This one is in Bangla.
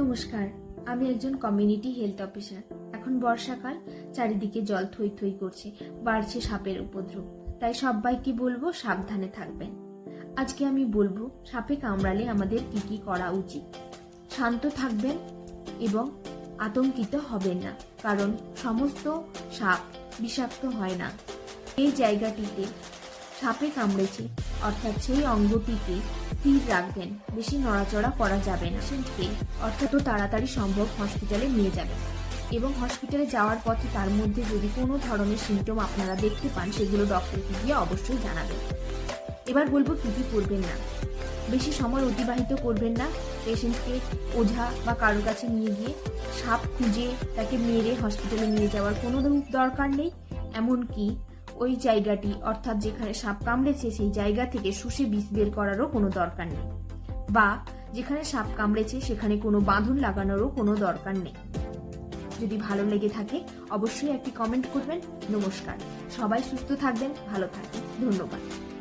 নমস্কার, আমি একজন কমিউনিটি হেলথ অফিসার এখন বর্ষাকাল, চারিদিকে জল থই থই করছে, বাড়ছে সাপের উপদ্রব। তাই সবাইকে বলব সাবধানে থাকবেন। আজকে আমি বলব, সাপে কামড়ালে আমাদের কি কি করা উচিত। শান্ত থাকবেন এবং আতঙ্কিত হবেন না, কারণ সমস্ত সাপ বিষাক্ত হয় না। এই জায়গাটিতে সাপে কামড়েছে অর্থাৎ সেই অঙ্গটিকে স্থির রাখবেন। বেশি নড়াচড়া করা যাবে না। সেটিকে অর্থাৎ তাড়াতাড়ি সম্ভব হসপিটালে নিয়ে যাবেন। এবং হসপিটালে যাওয়ার পথে তার মধ্যে যদি কোনো ধরনের সিমটম আপনারা দেখতে পান, সেগুলো ডক্টরকে গিয়ে অবশ্যই জানাবেন। এবার বলব কি কি করবেন না। বেশি সময় অতিবাহিত করবেন না। পেশেন্টকে ওঝা বা কারোর কাছে নিয়ে গিয়ে সাপ খুঁজে তাকে মেরে হসপিটালে নিয়ে যাওয়ার কোনো দরকার নেই। এমনকি ওই জায়গাটি, অর্থাৎ যেখানে সাপ কামড়েছে, সেই জায়গা থেকে শুষে বিষ বের করারও কোনো দরকার নেই। বা যেখানে সাপ কামড়েছে, সেখানে কোনো বাঁধন লাগানোরও কোনো দরকার নেই। যদি ভালো লেগে থাকে, অবশ্যই একটি কমেন্ট করবেন। নমস্কার। সবাই সুস্থ থাকবেন, ভালো থাকবেন। ধন্যবাদ।